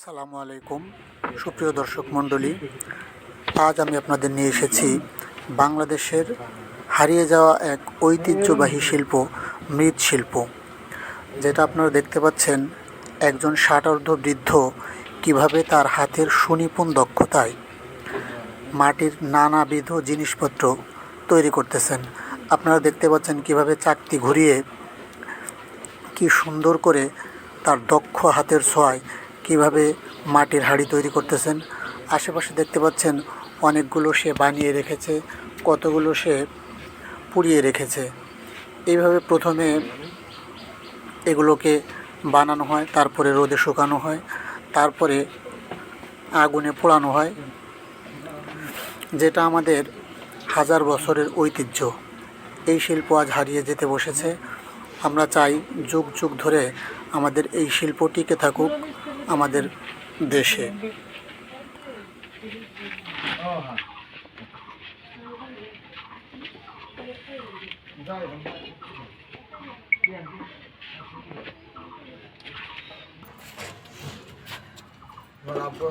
আসসালামু আলাইকুম, সুপ্রিয় দর্শক মণ্ডলী। আজ আমি আপনাদের নিয়ে এসেছি বাংলাদেশের হারিয়ে যাওয়া এক ঐতিহ্যবাহী শিল্প, মৃৎশিল্প। যেটা আপনারা দেখতে পাচ্ছেন, একজন ষাটার্ধ বৃদ্ধ কীভাবে তার হাতের সুনিপুণ দক্ষতায় মাটির নানাবিধ জিনিসপত্র তৈরি করতেছেন। আপনারা দেখতে পাচ্ছেন কীভাবে চাকতি ঘুরিয়ে কি সুন্দর করে তার দক্ষ হাতের ছোঁয়ায় কীভাবে মাটির হাঁড়ি তৈরি করতেছেন? আশেপাশে দেখতে পাচ্ছেন অনেকগুলো সে বানিয়ে রেখেছে, কতগুলো সে পুড়িয়ে রেখেছে। এইভাবে প্রথমে এগুলোকে বানানো হয়, তারপরে রোদে শুকানো হয়, তারপরে আগুনে পোড়ানো হয়, যেটা আমাদের হাজার বছরের ঐতিহ্য। এই শিল্প আজ হারিয়ে যেতে বসেছে। আমরা চাই যুগ যুগ ধরে আমাদের এই শিল্প টিকে থাকুক আমাদের দেশে। তোমার আব্বু